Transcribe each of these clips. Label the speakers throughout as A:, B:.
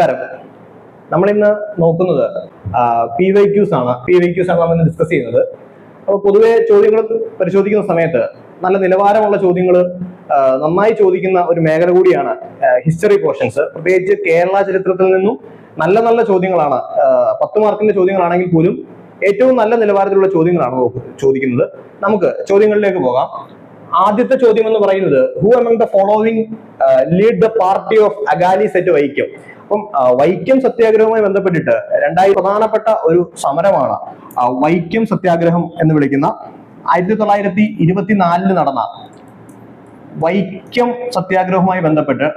A: നമസ്കാരം. നമ്മൾ ഇന്ന് നോക്കുന്നത് പി വൈ ക്യൂസ് ആണ്. പി വൈ ക്യൂസ് ആണ് നമ്മൾ ഡിസ്കസ് ചെയ്യുന്നത്. അപ്പോൾ പൊതുവേ ചോദ്യങ്ങൾ പരിശോധിക്കുന്ന സമയത്ത് നല്ല നിലവാരമുള്ള ചോദ്യങ്ങൾ നന്നായി ചോദിക്കുന്ന ഒരു മേഖല കൂടിയാണ് ഹിസ്റ്ററി പോർഷൻസ് പ്രത്യേകിച്ച് കേരള ചരിത്രത്തിൽ നിന്നും നല്ല നല്ല ചോദ്യങ്ങളാണ് പത്ത് മാർക്കിന്റെ ചോദ്യങ്ങളാണെങ്കിൽ പോലും ഏറ്റവും നല്ല നിലവാരത്തിലുള്ള ചോദ്യങ്ങളാണ് ചോദിക്കുന്നത്. നമുക്ക് ചോദ്യങ്ങളിലേക്ക് പോകാം. ആദ്യത്തെ ചോദ്യം എന്ന് പറയുന്നത് who among the following lead the party of അഗാലി സെറ്റ് വൈക്കം അപ്പം വൈക്കം സത്യാഗ്രഹവുമായി ബന്ധപ്പെട്ടിട്ട് രണ്ടായി പ്രധാനപ്പെട്ട ഒരു സമരമാണ് വൈക്കം സത്യാഗ്രഹം എന്ന് വിളിക്കുന്ന ആയിരത്തി തൊള്ളായിരത്തി ഇരുപത്തിനാലിൽ നടന്ന വൈക്കം സത്യാഗ്രഹവുമായി ബന്ധപ്പെട്ട്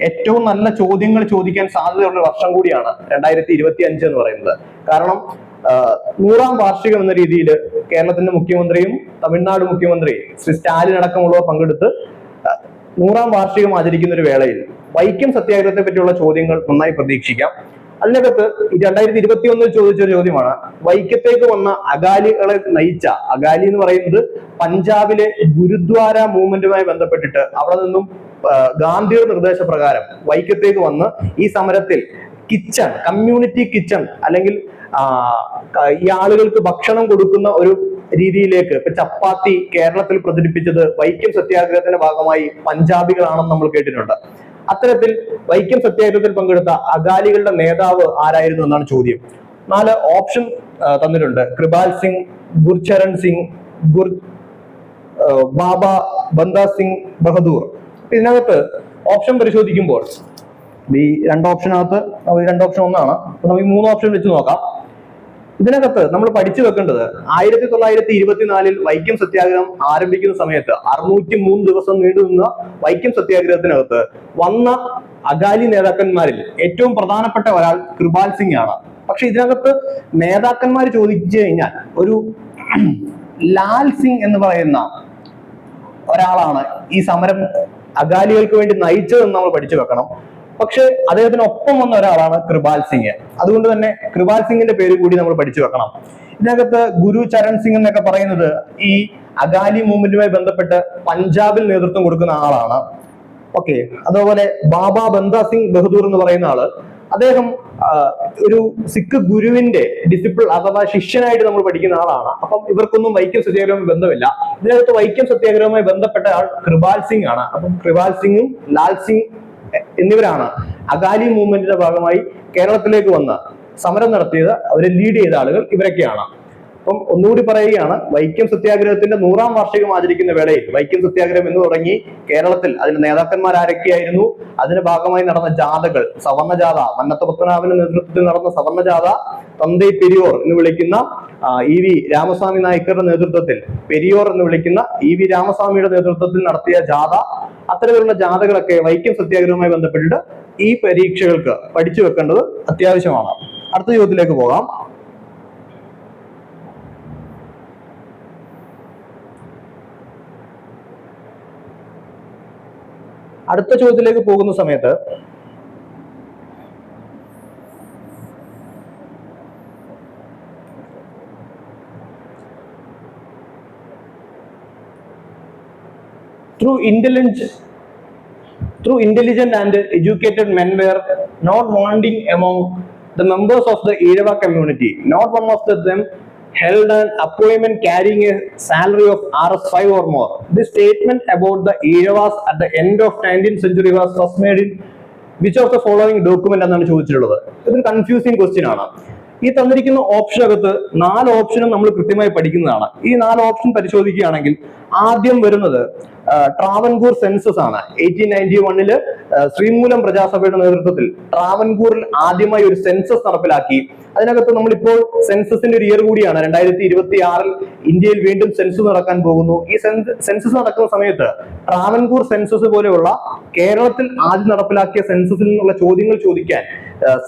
A: ഏറ്റവും നല്ല ചോദ്യങ്ങൾ ചോദിക്കാൻ സാധ്യതയുള്ള വർഷം കൂടിയാണ് രണ്ടായിരത്തി ഇരുപത്തി അഞ്ച് എന്ന് പറയുന്നത്. കാരണം നൂറാം വാർഷികം എന്ന രീതിയിൽ കേരളത്തിന്റെ മുഖ്യമന്ത്രിയും തമിഴ്നാട് മുഖ്യമന്ത്രി ശ്രീ സ്റ്റാലിൻ അടക്കമുള്ളവർ പങ്കെടുത്ത് നൂറാം വാർഷികം ആചരിക്കുന്ന ഒരു വേളയിൽ വൈക്കം സത്യാഗ്രഹത്തെ പറ്റിയുള്ള ചോദ്യങ്ങൾ നന്നായി പ്രതീക്ഷിക്കാം. അതിനകത്ത് രണ്ടായിരത്തി ഇരുപത്തി ഒന്നിൽ ചോദിച്ച ഒരു ചോദ്യമാണ് വൈക്കത്തേക്ക് വന്ന അകാലികളെ നയിച്ച അകാലി എന്ന് പറയുന്നത് പഞ്ചാബിലെ ഗുരുദ്വാര മൂവ്മെന്റുമായി ബന്ധപ്പെട്ടിട്ട് അവിടെ നിന്നും ഗാന്ധിയുടെ നിർദ്ദേശപ്രകാരം വൈക്കത്തേക്ക് വന്ന് ഈ സമരത്തിൽ കിച്ചൺ കമ്മ്യൂണിറ്റി കിച്ചൺ അല്ലെങ്കിൽ ഈ ആളുകൾക്ക് ഭക്ഷണം കൊടുക്കുന്ന ഒരു രീതിയിലേക്ക് ഇപ്പൊ ചപ്പാത്തി കേരളത്തിൽ പ്രചരിപ്പിച്ചത് വൈക്കം സത്യാഗ്രഹത്തിന്റെ ഭാഗമായി പഞ്ചാബികളാണെന്ന് നമ്മൾ കേട്ടിട്ടുണ്ട്. അത്തരത്തിൽ വൈക്കം സത്യാഗ്രഹത്തിൽ പങ്കെടുത്ത അകാലികളുടെ നേതാവ് ആരായിരുന്നു എന്നാണ് ചോദ്യം. നാല് ഓപ്ഷൻ തന്നിട്ടുണ്ട്. കൃപാൽ സിംഗ് ഗുർചരൺ സിംഗ് ഗുർ ബാബ ബന്ദ സിംഗ് ബഹദൂർ. ഇതിനകത്ത് ഓപ്ഷൻ പരിശോധിക്കുമ്പോൾ ഈ രണ്ട് ഓപ്ഷനകത്ത് രണ്ട് ഓപ്ഷൻ ഒന്നാണ്. നമുക്ക് മൂന്ന് ഓപ്ഷൻ വെച്ച് നോക്കാം. ഇതിനകത്ത് നമ്മൾ പഠിച്ചു വെക്കേണ്ടത് ആയിരത്തി തൊള്ളായിരത്തി ഇരുപത്തിനാലിൽ വൈക്കം സത്യാഗ്രഹം ആരംഭിക്കുന്ന സമയത്ത് അറുന്നൂറ്റി മൂന്ന് ദിവസം നീണ്ടുനിന്ന വൈക്കം സത്യാഗ്രഹത്തിനകത്ത് വന്ന അകാലി നേതാക്കന്മാരിൽ ഏറ്റവും പ്രധാനപ്പെട്ട ഒരാൾ കൃപാൽ സിംഗ് ആണ്. പക്ഷെ ഇതിനകത്ത് നേതാക്കന്മാർ ചോദിച്ചു കഴിഞ്ഞാൽ ഒരു ലാൽ സിംഗ് എന്ന് പറയുന്ന ഒരാളാണ് ഈ സമരം അകാലികൾക്ക് വേണ്ടി നയിച്ചതെന്ന് നമ്മൾ പഠിച്ചു വെക്കണം. പക്ഷെ അദ്ദേഹത്തിനൊപ്പം വന്ന ഒരാളാണ് കൃപാൽ സിംഗ്. അതുകൊണ്ട് തന്നെ കൃപാൽ സിംഗിന്റെ പേര് കൂടി നമ്മൾ പഠിച്ചു വെക്കണം. ഇതിനകത്ത് ഗുരു ചരൺ സിംഗ് എന്നൊക്കെ പറയുന്നത് ഈ അകാലി മൂവ്മെന്റുമായി ബന്ധപ്പെട്ട് പഞ്ചാബിൽ നേതൃത്വം കൊടുക്കുന്ന ആളാണ്. ഓക്കെ അതുപോലെ ബാബ ബന്ദ സിംഗ് ബഹദൂർ എന്ന് പറയുന്ന ആൾ. അദ്ദേഹം ഒരു സിഖ് ഗുരുവിന്റെ ഡിസിപ്പിൾ അഥവാ ശിഷ്യനായിട്ട് നമ്മൾ പഠിക്കുന്ന ആളാണ്. അപ്പം ഇവർക്കൊന്നും വൈക്കം സത്യാഗ്രഹവുമായി ബന്ധമില്ല. ഇതിനകത്ത് വൈക്കം സത്യാഗ്രഹവുമായി ബന്ധപ്പെട്ട ആൾ കൃപാൽ സിംഗ് ആണ്. അപ്പം കൃപാൽ സിംഗും ലാൽ സിംഗ് എന്നിവരാണ് അകാലി മൂവ്മെന്റിന്റെ ഭാഗമായി കേരളത്തിലേക്ക് വന്ന് സമരം നടത്തിയത് അവരെ ലീഡ് ചെയ്ത ആളുകൾ ഇവരൊക്കെയാണ്. അപ്പം ഒന്നുകൂടി പറയുകയാണ് വൈക്കം സത്യാഗ്രഹത്തിന്റെ നൂറാം വാർഷികം ആചരിക്കുന്ന വേളയിൽ വൈക്കം സത്യാഗ്രഹം എന്ന് തുടങ്ങി കേരളത്തിൽ അതിന്റെ നേതാക്കന്മാർ ആരൊക്കെയായിരുന്നു അതിന്റെ ഭാഗമായി നടന്ന ജാഥകൾ സവർണ ജാഥ മന്നത്ത പത്മനാഭന്റെ നേതൃത്വത്തിൽ നടന്ന സവർണ ജാഥ തന്തൈ പെരിയോർ എന്ന് വിളിക്കുന്ന ഇ വി രാമസ്വാമി നായ്ക്കറുടെ നേതൃത്വത്തിൽ പെരിയോർ എന്ന് വിളിക്കുന്ന ഇ വി രാമസ്വാമിയുടെ നേതൃത്വത്തിൽ നടത്തിയ ജാഥ അത്തരത്തിലുള്ള ജാഥകളൊക്കെ വൈക്കം സത്യാഗ്രഹവുമായി ബന്ധപ്പെട്ടിട്ട് ഈ പരീക്ഷകൾക്ക് പഠിച്ചു വെക്കേണ്ടത് അത്യാവശ്യമാണ്. അടുത്ത ചോദ്യത്തിലേക്ക് പോകാം. അടുത്ത ചോദ്യത്തിലേക്ക് പോകുന്ന സമയത്ത് through intelligent through intelligent and educated men were not wanting among the members of the Irava community. Not one of them held an appointment carrying a salary of Rs 5 or more. This statement about the Iravas at the end of 19th century was first made in which of the following document എന്നാണ് ചോദിച്ചിട്ടുള്ളത് ഇതൊരു confusing question ആണ് ഈ തന്നിരിക്കുന്ന ഓപ്ഷനകത്ത് നാല് ഓപ്ഷനും നമ്മൾ കൃത്യമായി പഠിക്കുന്നതാണ് ഈ നാല് ഓപ്ഷൻ പരിശോധിക്കുകയാണെങ്കിൽ ആദ്യം വരുന്നത് ട്രാവൻകൂർ സെൻസസ് ആണ്. എയ്റ്റീൻ നയന്റി വണ്ണിൽ ശ്രീമൂലം പ്രജാസഭയുടെ നേതൃത്വത്തിൽ ട്രാവൻകൂറിൽ ആദ്യമായി ഒരു സെൻസസ് നടപ്പിലാക്കി. അതിനകത്ത് നമ്മളിപ്പോൾ സെൻസസിന്റെ ഒരു ഇയർ കൂടിയാണ്. രണ്ടായിരത്തി ഇരുപത്തി ആറിൽ ഇന്ത്യയിൽ വീണ്ടും സെൻസസ് നടക്കാൻ പോകുന്നു. ഈ സെൻസസ് നടക്കുന്ന സമയത്ത് ട്രാവൻകൂർ സെൻസസ് പോലെയുള്ള കേരളത്തിൽ ആദ്യം നടപ്പിലാക്കിയ സെൻസസിൽ നിന്നുള്ള ചോദ്യങ്ങൾ ചോദിക്കാൻ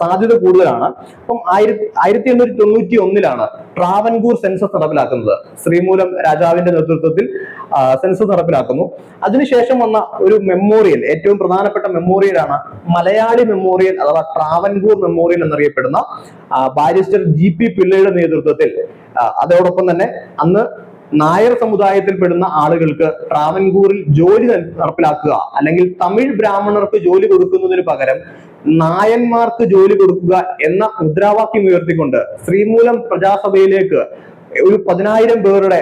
A: സാധ്യത കൂടുതലാണ്. അപ്പം ആയിരത്തി ആയിരത്തി എണ്ണൂറ്റി തൊണ്ണൂറ്റി ഒന്നിലാണ് ട്രാവൻകൂർ സെൻസസ് നടപ്പിലാക്കുന്നത്. ശ്രീമൂലം രാജാവിന്റെ നേതൃത്വത്തിൽ സെൻസസ് നടപ്പിലാക്കുന്നു. അതിനുശേഷം വന്ന ഒരു മെമ്മോറിയൽ ഏറ്റവും പ്രധാനപ്പെട്ട മെമ്മോറിയലാണ് മലയാളി മെമ്മോറിയൽ അഥവാ ട്രാവൻകൂർ മെമ്മോറിയൽ എന്നറിയപ്പെടുന്ന ബാരിസ്റ്റർ ജി പി പിള്ളയുടെ നേതൃത്വത്തിൽ. അതോടൊപ്പം തന്നെ അന്ന് നായർ സമുദായത്തിൽപ്പെടുന്ന ആളുകൾക്ക് ട്രാവൻകൂറിൽ ജോലി നടപ്പിലാക്കുക അല്ലെങ്കിൽ തമിഴ് ബ്രാഹ്മണർക്ക് ജോലി കൊടുക്കുന്നതിന് പകരം നായന്മാർക്ക് ജോലി കൊടുക്കുക എന്ന മുദ്രാവാക്യം ഉയർത്തിക്കൊണ്ട് ശ്രീമൂലം പ്രജാസഭയിലേക്ക് ഒരു പതിനായിരം പേരുടെ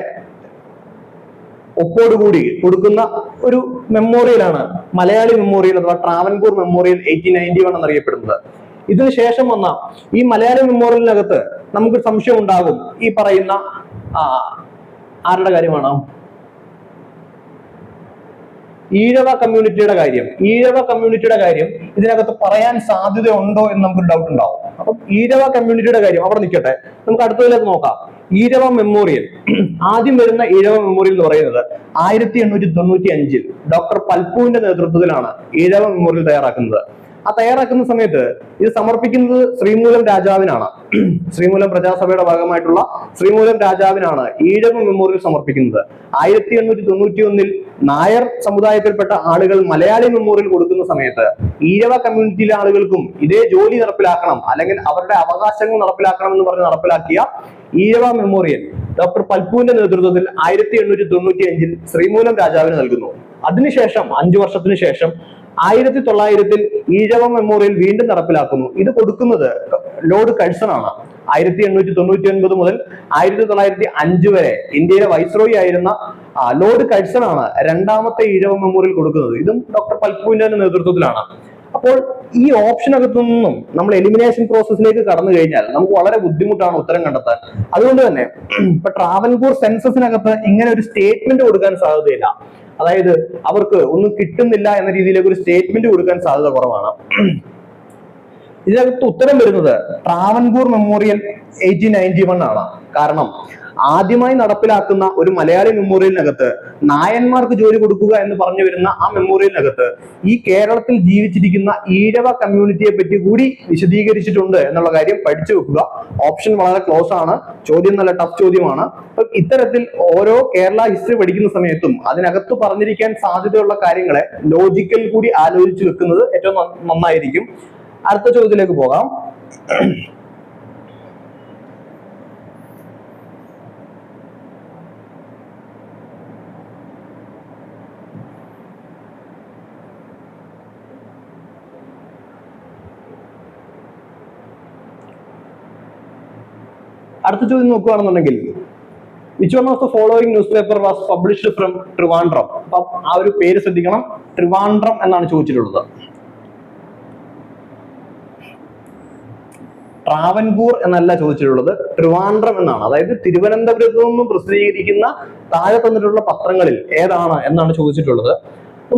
A: ഒപ്പോടുകൂടി കൊടുക്കുന്ന ഒരു മെമ്മോറിയലാണ് മലയാളി മെമ്മോറിയൽ അഥവാ Travancore memorial eighteen ninety one എന്നറിയപ്പെടുന്നത്. ഇതിനു ശേഷം വന്ന ഈ മലയാളി മെമ്മോറിയലിനകത്ത് നമുക്ക് സംശയം ഉണ്ടാകും. ഈ പറയുന്ന ആരുടെ കാര്യമാണ്? ഈഴവ കമ്മ്യൂണിറ്റിയുടെ കാര്യം. ഈഴവ കമ്മ്യൂണിറ്റിയുടെ കാര്യം ഇതിനകത്ത് പറയാൻ സാധ്യത ഉണ്ടോ എന്ന് നമുക്ക് ഡൗട്ട് ഉണ്ടാവും. അപ്പം ഈഴവ കമ്മ്യൂണിറ്റിയുടെ കാര്യം അവിടെ നിൽക്കട്ടെ. നമുക്ക് അടുത്തതിലേക്ക് നോക്കാം. ഈഴവ മെമ്മോറിയൽ. ആദ്യം വരുന്ന ഈഴവ മെമ്മോറിയൽ എന്ന് പറയുന്നത് ആയിരത്തി എണ്ണൂറ്റി തൊണ്ണൂറ്റി അഞ്ചിൽ ഡോക്ടർ പൽപുവിന്റെ നേതൃത്വത്തിലാണ് ഈഴവ മെമ്മോറിയൽ തയ്യാറാക്കുന്നത്. ആ തയ്യാറാക്കുന്ന സമയത്ത് ഇത് സമർപ്പിക്കുന്നത് ശ്രീമൂലം രാജാവിനാണ്. ശ്രീമൂലം പ്രജാസഭയുടെ ഭാഗമായിട്ടുള്ള ശ്രീമൂലം രാജാവിനാണ് ഈഴവ മെമ്മോറിയൽ സമർപ്പിക്കുന്നത്. ആയിരത്തി എണ്ണൂറ്റി തൊണ്ണൂറ്റി ഒന്നിൽ നായർ സമുദായത്തിൽപ്പെട്ട ആളുകൾ മലയാളി മെമ്മോറിയൽ കൊടുക്കുന്ന സമയത്ത് ഈഴവ കമ്മ്യൂണിറ്റിയിലെ ആളുകൾക്കും ഇതേ ജോലി നടപ്പിലാക്കണം അല്ലെങ്കിൽ അവരുടെ അവകാശങ്ങൾ നടപ്പിലാക്കണം എന്ന് പറഞ്ഞ് നടപ്പിലാക്കിയ ഈഴവ മെമ്മോറിയൽ ഡോക്ടർ പൽപുവിന്റെ നേതൃത്വത്തിൽ ആയിരത്തി എണ്ണൂറ്റി തൊണ്ണൂറ്റി അഞ്ചിൽ ശ്രീമൂലം രാജാവിന് നൽകുന്നു. അതിനുശേഷം അഞ്ചു വർഷത്തിന് ശേഷം ആയിരത്തി തൊള്ളായിരത്തിൽ ഈഴവ മെമ്മോറിയൽ വീണ്ടും നടപ്പിലാക്കുന്നു. ഇത് കൊടുക്കുന്നത് ലോർഡ് കഴ്സൺ ആണ് ആയിരത്തി എണ്ണൂറ്റി തൊണ്ണൂറ്റി ഒൻപത് മുതൽ ആയിരത്തി തൊള്ളായിരത്തി അഞ്ച് വരെ ഇന്ത്യയിലെ വൈസ്രോയി ആയിരുന്ന ലോർഡ് കഴ്സൺ ആണ് രണ്ടാമത്തെ ഈഴവ മെമ്മോറിയൽ കൊടുക്കുന്നത്. ഇതും ഡോക്ടർ പൽപുവിന്റെ നേതൃത്വത്തിലാണ്. അപ്പോൾ ഈ ഓപ്ഷനകത്തു നിന്നും നമ്മൾ എലിമിനേഷൻ പ്രോസസ്സിലേക്ക് കടന്നു കഴിഞ്ഞാൽ നമുക്ക് വളരെ ബുദ്ധിമുട്ടാണ് ഉത്തരം കണ്ടെത്താൻ. അതുകൊണ്ട് തന്നെ ഇപ്പൊ ട്രാവൻകൂർ സെൻസസിനകത്ത് ഇങ്ങനെ ഒരു സ്റ്റേറ്റ്മെന്റ് കൊടുക്കാൻ സാധ്യതയില്ല. അതായത് അവർക്ക് ഒന്നും കിട്ടുന്നില്ല എന്ന രീതിയിലേക്ക് ഒരു സ്റ്റേറ്റ്മെന്റ് കൊടുക്കാൻ സാധ്യത കുറവാണ്. ഇതിനകത്ത് ഉത്തരം വരുന്നത് Travancore memorial eighteen ninety one ആണ്. കാരണം ആദ്യമായി നടപ്പിലാക്കുന്ന ഒരു മലയാളി മെമ്മോറിയലിനകത്ത് നായന്മാർക്ക് ജോലി കൊടുക്കുക എന്ന് പറഞ്ഞു വരുന്ന ആ മെമ്മോറിയലിനകത്ത് ഈ കേരളത്തിൽ ജീവിച്ചിരിക്കുന്ന ഈഴവ കമ്മ്യൂണിറ്റിയെ പറ്റി കൂടി വിശദീകരിച്ചിട്ടുണ്ട് എന്നുള്ള കാര്യം പഠിച്ചു വെക്കുക. ഓപ്ഷൻ വളരെ ക്ലോസ് ആണ്. ചോദ്യം നല്ല ടഫ് ചോദ്യമാണ്. ഇത്തരത്തിൽ ഓരോ കേരള ഹിസ്റ്ററി പഠിക്കുന്ന സമയത്തും അതിനകത്ത് പറഞ്ഞിരിക്കാൻ സാധ്യതയുള്ള കാര്യങ്ങളെ ലോജിക്കൽ കൂടി ആലോചിച്ച് വെക്കുന്നത് ഏറ്റവും നന്നായിരിക്കും. അടുത്ത ചോദ്യത്തിലേക്ക് പോകാം. അടുത്ത ചോദ്യം നോക്കുകയാണെന്നുണ്ടെങ്കിൽ which one of the following newspaper was published from Trivandrum അപ്പം ആ ഒരു പേര് ശ്രദ്ധിക്കണം. ട്രിവാൻഡ്രം എന്നാണ് ചോദിച്ചിട്ടുള്ളത്. ട്രാവൻകൂർ എന്നല്ല ചോദിച്ചിട്ടുള്ളത്. ട്രിവാൻഡ്രം എന്നാണ്. അതായത് തിരുവനന്തപുരത്ത് നിന്നും പ്രസിദ്ധീകരിക്കുന്ന താഴെ തന്നിട്ടുള്ള പത്രങ്ങളിൽ ഏതാണ് എന്നാണ് ചോദിച്ചിട്ടുള്ളത്.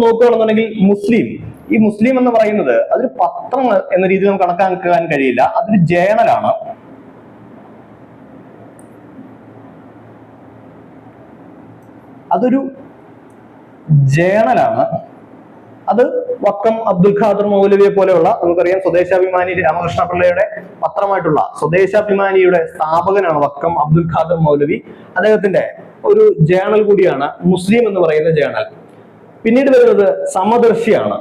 A: നോക്കുകയാണെന്നുണ്ടെങ്കിൽ മുസ്ലിം. ഈ മുസ്ലിം എന്ന് പറയുന്നത് അതൊരു പത്രം എന്ന രീതിയിൽ നമുക്ക് കണക്കാക്കാൻ കഴിയില്ല. അതൊരു ജേണലാണ് അതൊരു ജേണലാണ്. അത് വക്കം അബ്ദുൽ ഖാദർ മൗലവിയെ പോലെയുള്ള നമുക്കറിയാം സ്വദേശാഭിമാനി രാമകൃഷ്ണ പിള്ളയുടെ പത്രമായിട്ടുള്ള സ്വദേശാഭിമാനിയുടെ സ്ഥാപകനാണ് വക്കം അബ്ദുൽ ഖാദർ മൗലവി. അദ്ദേഹത്തിന്റെ ഒരു ജേണൽ കൂടിയാണ് മുസ്ലിം എന്ന് പറയുന്ന ജേണൽ. പിന്നീട് വരുന്നത് സമദർശിയാണ്.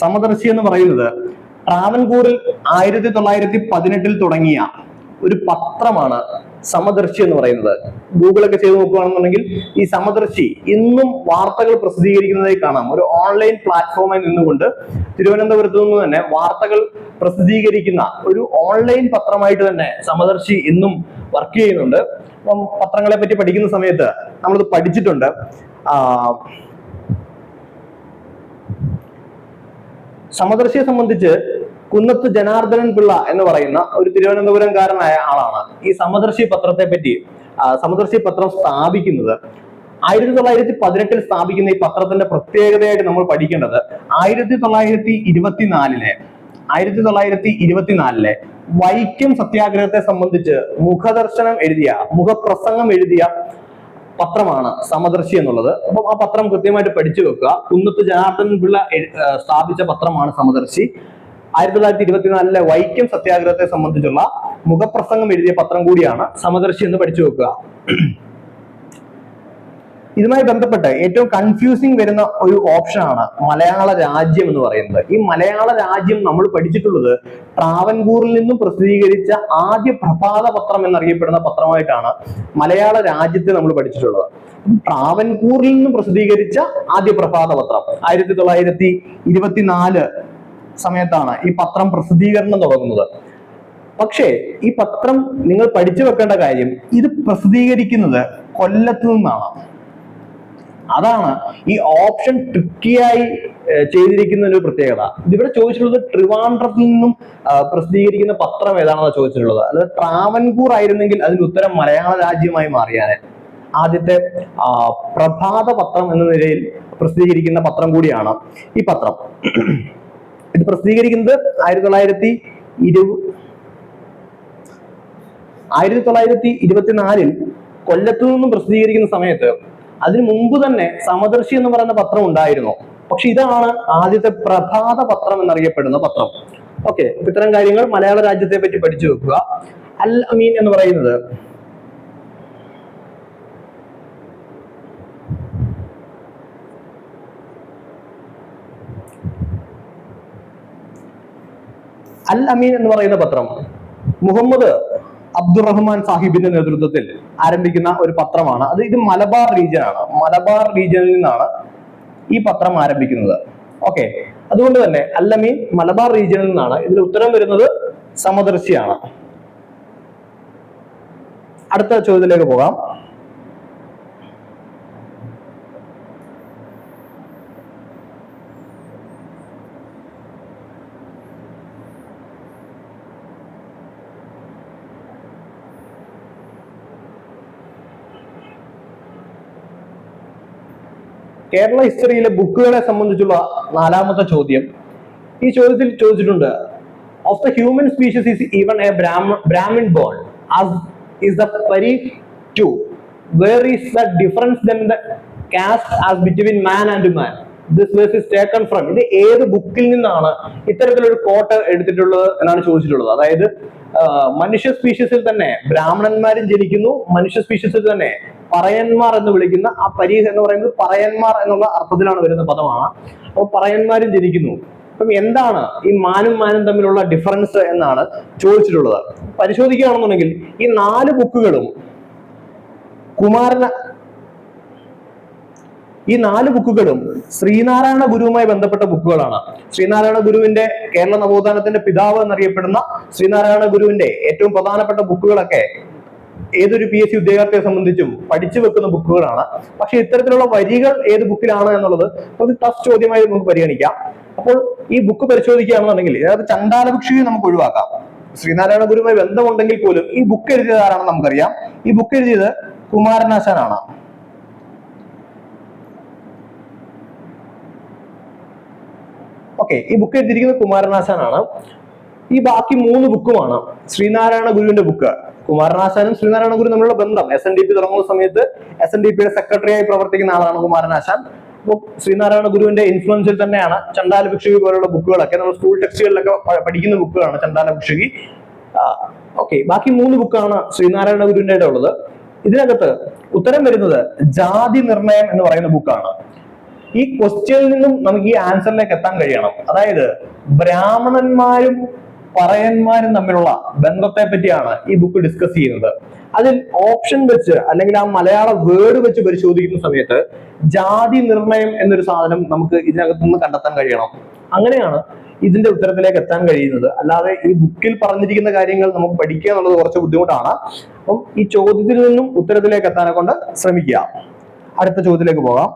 A: സമദർശി എന്ന് പറയുന്നത് ട്രാവൻകൂറിൽ ആയിരത്തി തൊള്ളായിരത്തി പതിനെട്ടിൽ തുടങ്ങിയ ഒരു പത്രമാണ് സമദർശി എന്ന് പറയുന്നത്. ഗൂഗിളൊക്കെ ചെയ്ത് നോക്കുകയാണെന്നുണ്ടെങ്കിൽ ഈ സമദർശി ഇന്നും വാർത്തകൾ പ്രസിദ്ധീകരിക്കുന്നതായി കാണാം. ഒരു ഓൺലൈൻ പ്ലാറ്റ്ഫോമായി നിന്നുകൊണ്ട് തിരുവനന്തപുരത്ത് നിന്ന് തന്നെ വാർത്തകൾ പ്രസിദ്ധീകരിക്കുന്ന ഒരു ഓൺലൈൻ പത്രമായിട്ട് തന്നെ സമദർശി ഇന്നും വർക്ക് ചെയ്യുന്നുണ്ട്. അപ്പം പത്രങ്ങളെ പറ്റി പഠിക്കുന്ന സമയത്ത് നമ്മളിത് പഠിച്ചിട്ടുണ്ട്. സമദർശിയെ സംബന്ധിച്ച് കുന്നത്ത് ജനാർദ്ദനൻ പിള്ള എന്ന് പറയുന്ന ഒരു തിരുവനന്തപുരംകാരനായ ആളാണ്. ഈ സമദർശി പത്രത്തെ പറ്റി സമദർശി പത്രം സ്ഥാപിക്കുന്നത് ആയിരത്തി തൊള്ളായിരത്തി പതിനെട്ടിൽ സ്ഥാപിക്കുന്ന ഈ പത്രത്തിന്റെ പ്രത്യേകതയായിട്ട് നമ്മൾ പഠിക്കേണ്ടത് ആയിരത്തി തൊള്ളായിരത്തി ഇരുപത്തിനാലിലെ ആയിരത്തി തൊള്ളായിരത്തി ഇരുപത്തിനാലിലെ വൈക്കം സത്യാഗ്രഹത്തെ സംബന്ധിച്ച് മുഖദർശനം എഴുതിയ മുഖപ്രസംഗം എഴുതിയ പത്രമാണ് സമദർശി എന്നുള്ളത്. അപ്പം ആ പത്രം കൃത്യമായിട്ട് പഠിച്ചു വെക്കുക. കുന്നത്ത് ജനാർദ്ദൻ പിള്ള സ്ഥാപിച്ച പത്രമാണ് സമദർശി. ആയിരത്തി തൊള്ളായിരത്തി ഇരുപത്തിനാലിലെ വൈക്കം സത്യാഗ്രഹത്തെ സംബന്ധിച്ചുള്ള മുഖപ്രസംഗം എഴുതിയ പത്രം കൂടിയാണ് സമദർശി എന്ന് പഠിച്ചു വെക്കുക. ഇതുമായി ബന്ധപ്പെട്ട് ഏറ്റവും കൺഫ്യൂസിങ് വരുന്ന ഒരു ഓപ്ഷനാണ് മലയാള രാജ്യം എന്ന് പറയുന്നത്. ഈ മലയാള രാജ്യം നമ്മൾ പഠിച്ചിട്ടുള്ളത് ട്രാവൻകൂറിൽ നിന്നും പ്രസിദ്ധീകരിച്ച ആദ്യ പ്രഭാത പത്രം എന്നറിയപ്പെടുന്ന പത്രമായിട്ടാണ് മലയാള രാജ്യത്തെ നമ്മൾ പഠിച്ചിട്ടുള്ളത്. ട്രാവൻകൂറിൽ നിന്നും പ്രസിദ്ധീകരിച്ച ആദ്യ പ്രഭാത പത്രം ആയിരത്തി തൊള്ളായിരത്തി ഇരുപത്തിനാല് സമയത്താണ് ഈ പത്രം പ്രസിദ്ധീകരണം തുടങ്ങുന്നത്. പക്ഷേ ഈ പത്രം നിങ്ങൾ പഠിച്ചു വെക്കേണ്ട കാര്യം ഇത് പ്രസിദ്ധീകരിക്കുന്നത് കൊല്ലത്ത് നിന്നാണ്. അതാണ് ഈ ഓപ്ഷൻ ട്രിക്കിയായി ചെയ്തിരിക്കുന്ന ഒരു പ്രത്യേകത. ഇതിവിടെ ചോദിച്ചിട്ടുള്ളത് ട്രിവാൻഡ്രത്തിൽ നിന്നും പ്രസിദ്ധീകരിക്കുന്ന പത്രം ഏതാണെന്നാണ് ചോദിച്ചിട്ടുള്ളത്? അല്ലെങ്കിൽ ട്രാവൻകൂർ ആയിരുന്നെങ്കിൽ അതിന് ഉത്തരം മലയാള രാജ്യമായി മാറിയാനെ. ആദ്യത്തെ പ്രഭാത പത്രം എന്ന നിലയിൽ പ്രസിദ്ധീകരിക്കുന്ന പത്രം കൂടിയാണ് ഈ പത്രം. ഇത് പ്രസിദ്ധീകരിക്കുന്നത് ആയിരത്തി തൊള്ളായിരത്തി ഇരു ആയിരത്തി തൊള്ളായിരത്തി ഇരുപത്തിനാലിൽ കൊല്ലത്തു നിന്നും പ്രസിദ്ധീകരിക്കുന്ന സമയത്ത് അതിനു മുമ്പ് തന്നെ സമദർശി എന്ന് പറയുന്ന പത്രം ഉണ്ടായിരുന്നു. പക്ഷെ ഇതാണ് ആദ്യത്തെ പ്രഭാത പത്രം എന്നറിയപ്പെടുന്ന പത്രം. ഓക്കെ ഇത്തരം കാര്യങ്ങൾ മലയാള രാജ്യത്തെ പറ്റി പഠിച്ചു വെക്കുക. അൽ അമീൻ എന്ന് പറയുന്നത് അൽ അമീൻ എന്ന് പറയുന്ന പത്രം മുഹമ്മദ് അബ്ദുറഹ്മാൻ സാഹിബിന്റെ നേതൃത്വത്തിൽ ആരംഭിക്കുന്ന ഒരു പത്രമാണ്. അത് ഇത് മലബാർ റീജിയൻ ആണ്. മലബാർ റീജിയനിൽ നിന്നാണ് ഈ പത്രം ആരംഭിക്കുന്നത്. ഓക്കെ അതുകൊണ്ട് തന്നെ അല്ലമീൻ മലബാർ റീജിയനിൽ നിന്നാണ്. ഇതിൽ ഉത്തരം വരുന്നത് സമദർശിയാണ്. അടുത്ത ചോദ്യത്തിലേക്ക് പോകാം. കേരള ഹിസ്റ്ററിയിലെ ബുക്കുകളെ സംബന്ധിച്ചുള്ള നാലാമത്തെ ചോദ്യം. ഈ ചോദ്യത്തിൽ ചോദിച്ചിട്ടുണ്ട് of the human species is even a brahmin born as is the to where is the difference then the caste as between man and man this verse is taken from ഇത് ഏത് ബുക്കിൽ നിന്നാണ് ഇത്തരത്തിലൊരു കോട്ട് എടുത്തിട്ടുള്ളത് എന്നാണ് ചോദിച്ചിട്ടുള്ളത്. അതായത് മനുഷ്യ സ്പീഷീസിൽ തന്നെ ബ്രാഹ്മണന്മാരും ജനിക്കുന്നു മനുഷ്യ സ്പീഷീസിൽ തന്നെ പറയന്മാർ എന്ന് വിളിക്കുന്ന ആ പരീഹ എന്ന് പറയുന്നത് പറയന്മാർ എന്നുള്ള അർത്ഥത്തിലാണ് വരുന്ന പദമാണ്. അപ്പോൾ പറയന്മാരും ജനിക്കുന്നു. അപ്പം എന്താണ് ഈ മാനും മാനും തമ്മിലുള്ള ഡിഫറൻസ് എന്നാണ് ചോദിച്ചിട്ടുള്ളത്. പരിശോധിക്കുകയാണെന്നുണ്ടെങ്കിൽ ഈ നാല് ബുക്കുകളും കുമാരന ഈ നാല് ബുക്കുകളും ശ്രീനാരായണ ഗുരുവുമായി ബന്ധപ്പെട്ട ബുക്കുകളാണ്. ശ്രീനാരായണ ഗുരുവിന്റെ കേരള നവോത്ഥാനത്തിന്റെ പിതാവ് എന്നറിയപ്പെടുന്ന ശ്രീനാരായണ ഗുരുവിന്റെ ഏറ്റവും പ്രധാനപ്പെട്ട ബുക്കുകളൊക്കെ ഏതൊരു പി എസ് സി ഉദ്യോഗാർത്ഥിയെ സംബന്ധിച്ചും പഠിച്ചു വെക്കുന്ന ബുക്കുകളാണ്. പക്ഷെ ഇത്തരത്തിലുള്ള വരികൾ ഏത് ബുക്കിലാണ് എന്നുള്ളത് ഒരു ടഫ് ചോദ്യമായി നമുക്ക് പരിഗണിക്കാം. അപ്പോൾ ഈ ബുക്ക് പരിശോധിക്കുകയാണെന്നുണ്ടെങ്കിൽ അതായത് ചണ്ടാലഭിക്ഷയെ നമുക്ക് ഒഴിവാക്കാം. ശ്രീനാരായണ ഗുരുവുമായി ബന്ധമുണ്ടെങ്കിൽ പോലും ഈ ബുക്ക് എഴുതിയത് ആരാണെന്ന് നമുക്കറിയാം. ഈ ബുക്ക് എഴുതിയത് കുമാരനാശാനാണ്. ഓക്കെ ഈ ബുക്ക് എഴുതിയിരിക്കുന്നത് കുമാരനാശാനാണ്. ഈ ബാക്കി മൂന്ന് ബുക്കുമാണ്. ശ്രീനാരായണ ഗുരുവിന്റെ ബുക്ക്. കുമാരനാശാനും ശ്രീനാരായണ ഗുരു തമ്മിലുള്ള ബന്ധം. എസ് എൻ ഡി പി തുടങ്ങുന്ന സമയത്ത് എസ് എൻ ഡി പിയുടെ സെക്രട്ടറി ആയി പ്രവർത്തിക്കുന്ന ആളാണ് കുമാരനാശാൻ. അപ്പോൾ ശ്രീനാരായണ ഗുരുവിന്റെ ഇൻഫ്ലുവൻസിൽ തന്നെയാണ് ചണ്ടാല ഭിക്ഷുകി പോലുള്ള ബുക്കുകളൊക്കെ നമ്മൾ സ്കൂൾ ടെക്സ്റ്റുകളിലൊക്കെ പഠിക്കുന്ന ബുക്കുകളാണ് ചണ്ടാല ഭിക്ഷുകി ഓക്കെ ബാക്കി മൂന്ന് ബുക്കാണ് ശ്രീനാരായണ ഗുരുവിന്റെ ഉള്ളത്. ഇതിനകത്ത് ഉത്തരം വരുന്നത് ജാതി നിർണയം എന്ന് പറയുന്ന ബുക്കാണ്. ഈ ക്വസ്റ്റ്യനിൽ നിന്നും നമുക്ക് ഈ ആൻസറിലേക്ക് എത്താൻ കഴിയണം. അതായത് ബ്രാഹ്മണന്മാരും പറയന്മാരും തമ്മിലുള്ള ബന്ധത്തെ പറ്റിയാണ് ഈ ബുക്ക് ഡിസ്കസ് ചെയ്യുന്നത്. അതിൽ ഓപ്ഷൻ വെച്ച് അല്ലെങ്കിൽ ആ മലയാള വേർഡ് വെച്ച് പരിശോധിക്കുന്ന സമയത്ത് ജാതി നിർണയം എന്നൊരു സാധനം നമുക്ക് ഇതിനകത്ത് നിന്ന് കണ്ടെത്താൻ കഴിയണം. അങ്ങനെയാണ് ഇതിന്റെ ഉത്തരത്തിലേക്ക് എത്താൻ കഴിയുന്നത്. അല്ലാതെ ഈ ബുക്കിൽ പറഞ്ഞിരിക്കുന്ന കാര്യങ്ങൾ നമുക്ക് പഠിക്കുക എന്നുള്ളത് കുറച്ച് ബുദ്ധിമുട്ടാണ്. അപ്പം ഈ ചോദ്യത്തിൽ നിന്നും ഉത്തരത്തിലേക്ക് എത്താനെ കൊണ്ട് ശ്രമിക്കുക. അടുത്ത ചോദ്യത്തിലേക്ക് പോകാം.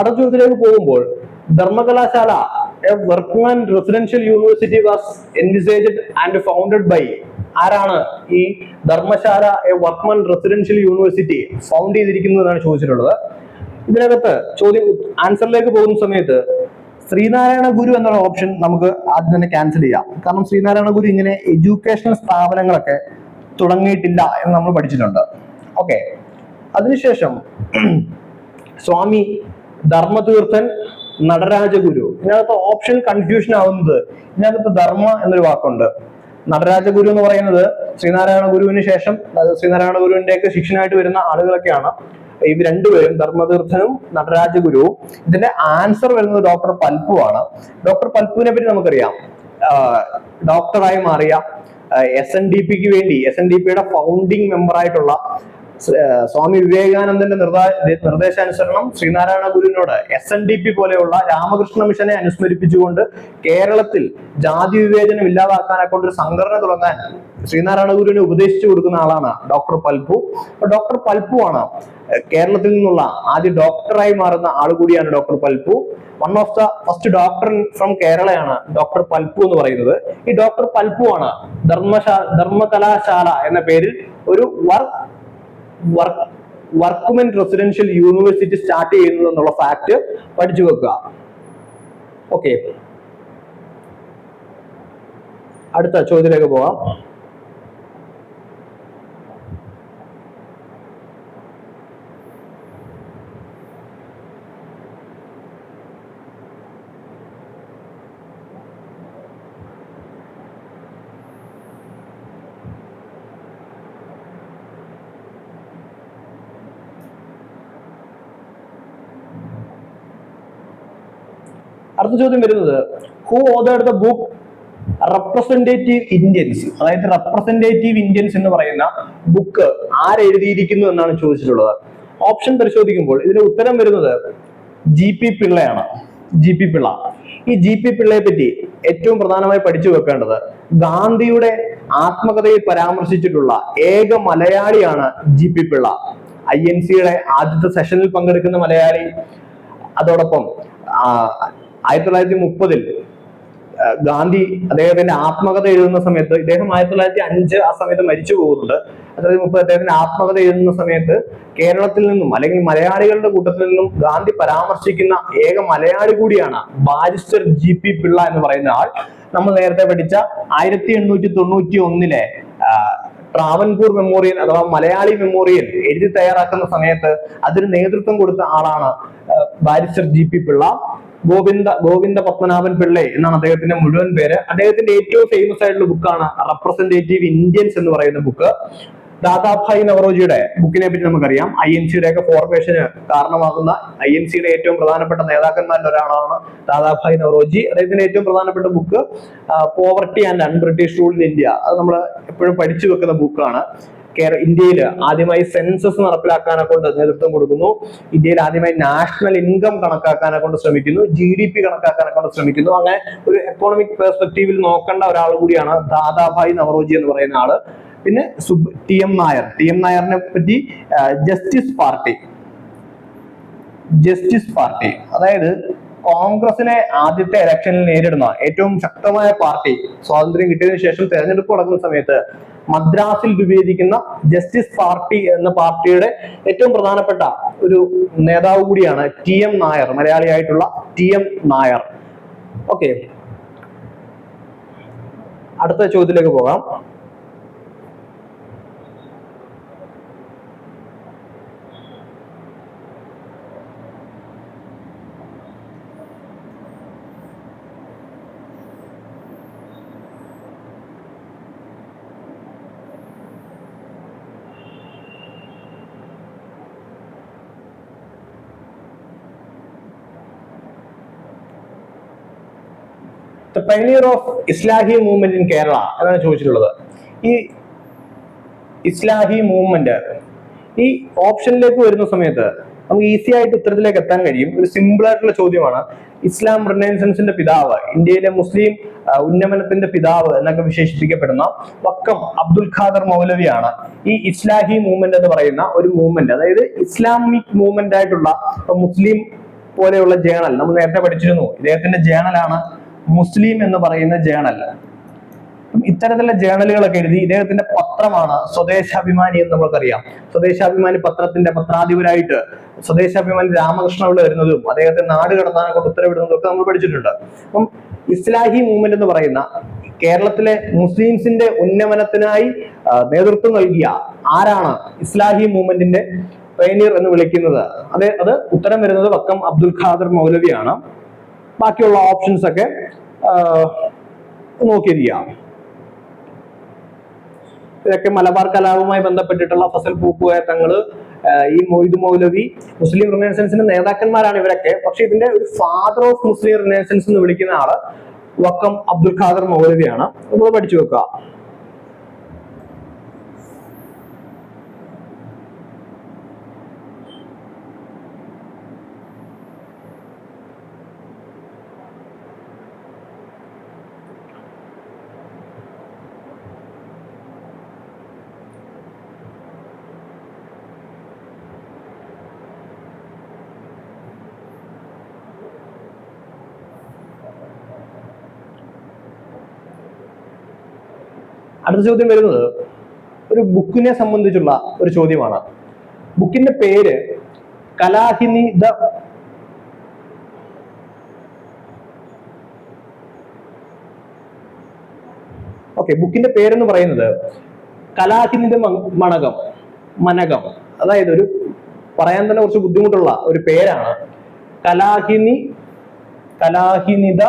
A: അടുത്ത ചോദ്യത്തിലേക്ക് പോകുമ്പോൾ Dharmakalashala a workman residential university was envisaged and founded by ആരാണ് ഈ Dharmashala a workman residential university found ചെയ്തിരിക്കുന്നതെന്നാണ് ചോദിച്ചിട്ടുള്ളത്. ഇതിനകത്ത് ചോദ്യം ആൻസറിലേക്ക് പോകുന്ന സമയത്ത് ശ്രീനാരായണ ഗുരു എന്നുള്ള ഓപ്ഷൻ നമുക്ക് ആദ്യം തന്നെ ക്യാൻസൽ ചെയ്യാം. കാരണം ശ്രീനാരായണ ഗുരു ഇങ്ങനെ എഡ്യൂക്കേഷണൽ സ്ഥാപനങ്ങളൊക്കെ തുടങ്ങിയിട്ടില്ല എന്ന് നമ്മൾ പഠിച്ചിട്ടുണ്ട്. ഓക്കെ അതിനുശേഷം സ്വാമി ധർമ്മതീർത്ഥൻ നടരാജഗുരു ഇതിനകത്ത് ഓപ്ഷൻ കൺഫ്യൂഷൻ ആവുന്നത് ഇതിനകത്ത് ധർമ്മ എന്നൊരു വാക്കുണ്ട്. നടരാജഗുരു എന്ന് പറയുന്നത് ശ്രീനാരായണ ഗുരുവിന് ശേഷം ശ്രീനാരായണ ഗുരുവിന്റെ ഒക്കെ ശിഷ്യനായിട്ട് വരുന്ന ആളുകളൊക്കെയാണ്. ഇവ രണ്ടുപേരും ധർമ്മതീർത്ഥനും നടരാജഗുരുവും ഇതിന്റെ ആൻസർ വരുന്നത് ഡോക്ടർ പൽപ്പുവാണ് ഡോക്ടർ പൽപ്പുവിനെ പറ്റി നമുക്കറിയാം. ഡോക്ടറായി മാറിയ എസ് എൻ ഡി പിക്ക് വേണ്ടി എസ് എൻ ഡി പിയുടെ ഫൗണ്ടിങ് ഏഹ് സ്വാമി വിവേകാനന്ദന്റെ നിർദ്ദ- നിർദ്ദേശാനുസരണം ശ്രീനാരായണ ഗുരുവിനോട് എസ് എൻ ഡി പി പോലെയുള്ള രാമകൃഷ്ണ മിഷനെ അനുസ്മരിപ്പിച്ചുകൊണ്ട് കേരളത്തിൽ ജാതി വിവേചനം ഇല്ലാതാക്കാനെ കൊണ്ട് ഒരു സംഘടന തുടങ്ങാൻ ശ്രീനാരായണ ഗുരുവിനെ ഉപദേശിച്ചു കൊടുക്കുന്ന ആളാണ് ഡോക്ടർ പൽപു ഡോക്ടർ പൽപു ആണ് കേരളത്തിൽ നിന്നുള്ള ആദ്യ ഡോക്ടറായി മാറുന്ന ആൾ കൂടിയാണ് doctor Palpu one of the first doctor from കേരളയാണ് doctor Palpu എന്ന് പറയുന്നത്. ഈ ഡോക്ടർ പൽപു ആണ് ധർമ്മശാ ധർമ്മകലാശാല എന്ന പേരിൽ ഒരു work work workmen residential university start ചെയ്യുന്നത് എന്നുള്ള ഫാക്ട് പഠിച്ചു വെക്കുക. ഓക്കെ അടുത്ത ചോദ്യത്തിലേക്ക് പോവാം അടുത്ത ചോദ്യം വരുന്നത് ഹു ഓതേഡ് ദ ബുക്ക് റെപ്രസെന്റേറ്റീവ് ഇന്ത്യൻസ് അതായത് റെപ്രസെന്റേറ്റീവ് ഇന്ത്യൻസ് എന്ന് പറയുന്ന ബുക്ക് ആരെഴുതിയിരിക്കുന്നു എന്നാണ് ചോദിച്ചിട്ടുള്ളത്. ഓപ്ഷൻ പരിശോധിക്കുമ്പോൾ ഇതിന് ഉത്തരം വരുന്നത് G P പിള്ളയാണ്. G P Pillai. ഈ ജി പി പിള്ളയെ പറ്റി ഏറ്റവും പ്രധാനമായി പഠിച്ചു വെക്കേണ്ടത് ഗാന്ധിയുടെ ആത്മകഥയിൽ പരാമർശിച്ചിട്ടുള്ള ഏക മലയാളിയാണ് G P Pillai. I N സിയുടെ ആദ്യത്തെ സെഷനിൽ പങ്കെടുക്കുന്ന മലയാളി. അതോടൊപ്പം ആയിരത്തി തൊള്ളായിരത്തി മുപ്പതിൽ ഗാന്ധി അദ്ദേഹത്തിന്റെ ആത്മകഥ എഴുതുന്ന സമയത്ത് ഇദ്ദേഹം ആയിരത്തി തൊള്ളായിരത്തി അഞ്ച് ആ സമയത്ത് മരിച്ചു പോകുന്നുണ്ട്. അതായത് മുപ്പത് അദ്ദേഹത്തിന്റെ ആത്മകഥ എഴുതുന്ന സമയത്ത് കേരളത്തിൽ നിന്നും അല്ലെങ്കിൽ മലയാളികളുടെ കൂട്ടത്തിൽ നിന്നും ഗാന്ധി പരാമർശിക്കുന്ന ഏക മലയാളി കൂടിയാണ് ബാരിസ്റ്റർ ജി പി പിള്ള എന്ന് പറയുന്ന ആൾ. നമ്മൾ നേരത്തെ പഠിച്ച ആയിരത്തി എണ്ണൂറ്റി തൊണ്ണൂറ്റി ഒന്നിലെ ട്രാവൻപൂർ മെമ്മോറിയൽ അഥവാ മലയാളി മെമ്മോറിയൽ എഴുതി തയ്യാറാക്കുന്ന സമയത്ത് അതിന് നേതൃത്വം കൊടുത്ത ആളാണ് barrister G P Pillai. Govinda Govinda Padmanabhan Pillai എന്നാണ് അദ്ദേഹത്തിന്റെ മുഴുവൻ പേര്. അദ്ദേഹത്തിന്റെ ഏറ്റവും ഫേമസ് ആയിട്ടുള്ള ബുക്കാണ് റെപ്രസെന്റേറ്റീവ് ഇന്ത്യൻസ് എന്ന് പറയുന്ന ബുക്ക് ദാദാഭായ് നവറോജിയുടെ ബുക്കിനെ പറ്റി നമുക്കറിയാം. ഐ എൻ സിയുടെ ഒക്കെ ഫോർമേഷന് കാരണമാകുന്ന ഐ എൻ സിയുടെ ഏറ്റവും പ്രധാനപ്പെട്ട നേതാക്കന്മാരിൽ ഒരാളാണ് ദാദാഭായ് നവറോജി. അദ്ദേഹത്തിന്റെ ഏറ്റവും പ്രധാനപ്പെട്ട book poverty and un British rule in India അത് നമ്മൾ എപ്പോഴും പഠിച്ചു വെക്കുന്ന ബുക്കാണ് കേര ഇന്ത്യയിൽ ആദ്യമായി സെൻസസ് നടപ്പിലാക്കാനെ കൊണ്ട് നേതൃത്വം കൊടുക്കുന്നു. ഇന്ത്യയിൽ ആദ്യമായി നാഷണൽ ഇൻകം കണക്കാക്കാനെ കൊണ്ട് ശ്രമിക്കുന്നു. ജി ഡി പി കണക്കാക്കാനെ കൊണ്ട് ശ്രമിക്കുന്നു. അങ്ങനെ ഒരു എക്കോണമിക് പെർസ്പെക്റ്റീവിൽ നോക്കേണ്ട ഒരാൾ കൂടിയാണ് ദാദാഭായ് നവറോജി എന്ന് പറയുന്ന ആൾ. പിന്നെ സുബ് T M Nair. T M നായറിനെ പറ്റി ജസ്റ്റിസ് പാർട്ടി ജസ്റ്റിസ് പാർട്ടി അതായത് കോൺഗ്രസിനെ ആദ്യത്തെ ഇലക്ഷനിൽ നേരിടുന്ന ഏറ്റവും ശക്തമായ പാർട്ടി സ്വാതന്ത്ര്യം കിട്ടിയതിനു ശേഷം തെരഞ്ഞെടുപ്പ് നടക്കുന്ന സമയത്ത് മദ്രാസിൽ വിവേചിക്കുന്ന ജസ്റ്റിസ് പാർട്ടി എന്ന പാർട്ടിയുടെ ഏറ്റവും പ്രധാനപ്പെട്ട ഒരു നേതാവ് കൂടിയാണ് ടി എം നായർ മലയാളിയായിട്ടുള്ള ടി എം നായർ. ഓക്കെ. അടുത്ത ചോദ്യത്തിലേക്ക് പോകാം. Pioneer of Islahi movement in Kerala എന്നാണ് ചോദിച്ചിട്ടുള്ളത്. ഈ ഇസ്ലാഹി മൂവ്മെന്റ് ഈ ഓപ്ഷനിലേക്ക് വരുന്ന സമയത്ത് നമുക്ക് ഈസി ആയിട്ട് ഉത്തരത്തിലേക്ക് എത്താൻ കഴിയും. ഒരു സിമ്പിൾ ആയിട്ടുള്ള ചോദ്യമാണ് ഇസ്ലാം റിനൈസൻസിന്റെ പിതാവ് ഇന്ത്യയിലെ മുസ്ലിം ഉന്നമനത്തിന്റെ പിതാവ് എന്നൊക്കെ വിശേഷിപ്പിക്കപ്പെടുന്ന വക്കം അബ്ദുൽ ഖാദർ മൗലവിയാണ് ഈ ഇസ്ലാഹി മൂവ്മെന്റ് എന്ന് പറയുന്ന ഒരു മൂവ്മെന്റ് അതായത് ഇസ്ലാമിക് മൂവ്മെന്റ് ആയിട്ടുള്ള മുസ്ലിം പോലെയുള്ള ജേണൽ നമ്മൾ നേരത്തെ പഠിച്ചിരുന്നു. ഇദ്ദേഹത്തിന്റെ ജേണലാണ് മുസ്ലിം എന്ന് പറയുന്ന ജേണൽ ഇത്തരത്തിലുള്ള ജേണലുകളൊക്കെ എഴുതി ഇദ്ദേഹത്തിന്റെ പത്രമാണ് സ്വദേശാഭിമാനി എന്ന് നമുക്കറിയാം സ്വദേശാഭിമാനി പത്രത്തിന്റെ പത്രാധിപരായിട്ട് സ്വദേശാഭിമാനി രാമകൃഷ്ണപിള്ള വരുന്നതും അദ്ദേഹത്തെ നാട് കൊണ്ട് ഉത്തരവിടുന്നതും ഒക്കെ നമ്മൾ പഠിച്ചിട്ടുണ്ട്. അപ്പം ഇസ്ലാഹി മൂവ്മെന്റ് എന്ന് പറയുന്ന കേരളത്തിലെ മുസ്ലിംസിന്റെ ഉന്നമനത്തിനായി നേതൃത്വം നൽകിയ ആരാണ് ഇസ്ലാഹി മൂവ്മെന്റിന്റെ പയനീർ എന്ന് വിളിക്കുന്നത്? അതെ അത് ഉത്തരം വരുന്നത് വക്കം അബ്ദുൽ ഖാദർ മൗലവിയാണ്. ബാക്കിയുള്ള ഓപ്ഷൻസ് ഒക്കെ ആ, നോക്കിയിരിക്കാം. ഇതൊക്കെ മലബാർ കലാപവുമായി ബന്ധപ്പെട്ടിട്ടുള്ള ഫസൽ പൂക്കുകയത്തങ്ങൾ ഈ മൊയ്ദ് മൗലവി മുസ്ലിം റിനേസൻസിന്റെ നേതാക്കന്മാരാണ് ഇവരൊക്കെ. പക്ഷെ ഇതിന്റെ ഒരു ഫാദർ ഓഫ് മുസ്ലിം റിനേസൻസ് എന്ന് വിളിക്കുന്ന ആൾ വക്കം അബ്ദുൽ ഖാദർ മൗലവിയാണ്. നമ്മൾ പഠിച്ചു വെക്കുക അടുത്ത ചോദ്യം വരുന്നത് ഒരു ബുക്കിനെ സംബന്ധിച്ചുള്ള ഒരു ചോദ്യമാണ്. ബുക്കിന്റെ പേര് കലാഹിനി ദ ഓക്കെ ബുക്കിന്റെ പേരെന്ന് പറയുന്നത് കലാഹിനിന്റെ മണകം മനകം. അതായത് ഒരു പറയാൻ തന്നെ കുറച്ച് ബുദ്ധിമുട്ടുള്ള ഒരു പേരാണ്. കലാഹിനി കലാഹിനിത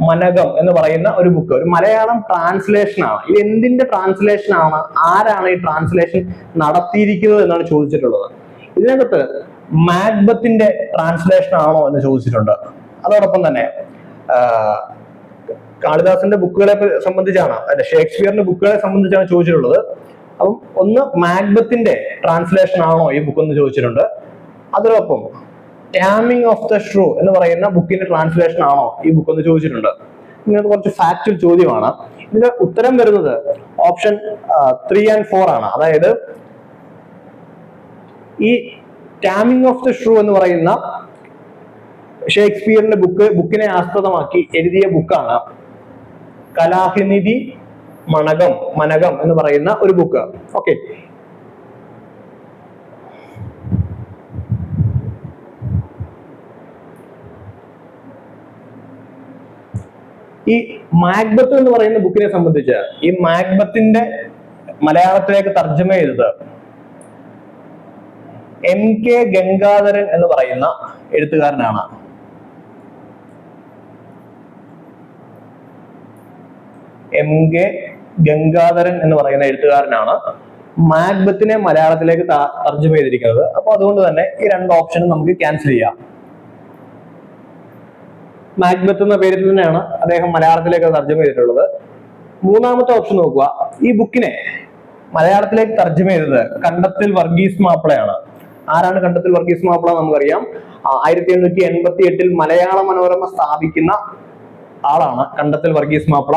A: മനകം എന്ന് പറയുന്ന ഒരു ബുക്ക് ഒരു മലയാളം ട്രാൻസ്ലേഷൻ ആണ്. ഇത് എന്തിന്റെ ട്രാൻസ്ലേഷൻ ആണ്? ആരാണ് ഈ ട്രാൻസ്ലേഷൻ നടത്തിയിരിക്കുന്നത് എന്നാണ് ചോദിച്ചിട്ടുള്ളത്. ഇതിനകത്ത് മാക്ബത്തിന്റെ ട്രാൻസ്ലേഷൻ ആണോ എന്ന് ചോദിച്ചിട്ടുണ്ട്. അതോടൊപ്പം തന്നെ കാളിദാസന്റെ ബുക്കുകളെ സംബന്ധിച്ചാണ് അല്ലെ ഷേക്സ്പിയറിന്റെ ബുക്കുകളെ സംബന്ധിച്ചാണ് ചോദിച്ചിട്ടുള്ളത്. അപ്പം ഒന്ന് മാക്ബത്തിന്റെ ട്രാൻസ്ലേഷൻ ആണോ ഈ ബുക്ക് എന്ന് ചോദിച്ചിട്ടുണ്ട്. അതോടൊപ്പം ടാമിംഗ് ഓഫ് ദ ഷ്രൂ എന്ന് പറയുന്ന ബുക്കിന്റെ ട്രാൻസ്ലേഷൻ ആണോ ഈ ബുക്ക് എന്ന് ചോദിച്ചിട്ടുണ്ട്. ഇങ്ങനത്തെ കുറച്ച് ഫാക്ച്വൽ ചോദ്യമാണ്. ഇതിന്റെ ഉത്തരം വരുന്നത് ഓപ്ഷൻ ത്രീ ആൻഡ് ഫോർ ആണ്. അതായത് ഈ ടാമിങ് ഓഫ് ദ ഷ്രൂ എന്ന് പറയുന്ന ഷേക്സ്പിയറിന്റെ ബുക്ക് ബുക്കിനെ ആസ്പദമാക്കി എഴുതിയ ബുക്കാണ് കലാഹിനിധി മണകം മനകം എന്ന് പറയുന്ന ഒരു ബുക്ക് ഓക്കെ ഈ മാഗ്ബത്ത് എന്ന് പറയുന്ന ബുക്കിനെ സംബന്ധിച്ച് ഈ മാഗ്ബത്തിന്റെ മലയാളത്തിലേക്ക് തർജമ ചെയ്തത് എം കെ ഗംഗാധരൻ എന്ന് പറയുന്ന എഴുത്തുകാരനാണ്. എം കെ ഗംഗാധരൻ എന്ന് പറയുന്ന എഴുത്തുകാരനാണ് മാഗ്ബത്തിനെ മലയാളത്തിലേക്ക് തർജമ ചെയ്തിരിക്കുന്നത്. അപ്പൊ അതുകൊണ്ട് തന്നെ ഈ രണ്ട് ഓപ്ഷനും നമുക്ക് ക്യാൻസൽ ചെയ്യാം. മാഗ്ബത്ത് എന്ന പേരിൽ തന്നെയാണ് അദ്ദേഹം മലയാളത്തിലേക്ക് തർജമ ചെയ്തിട്ടുള്ളത്. മൂന്നാമത്തെ ഓപ്ഷൻ നോക്കുക. ഈ ബുക്കിനെ മലയാളത്തിലേക്ക് തർജമ ചെയ്തത് കണ്ടത്തിൽ വർഗീസ് മാപ്പിളയാണ്. ആരാണ് കണ്ടത്തിൽ വർഗീസ് മാപ്പിള നമുക്കറിയാം. ആയിരത്തി എണ്ണൂറ്റി എൺപത്തി എട്ടിൽ മലയാള മനോരമ സ്ഥാപിക്കുന്ന ആളാണ് കണ്ടത്തിൽ വർഗീസ് മാപ്പിള.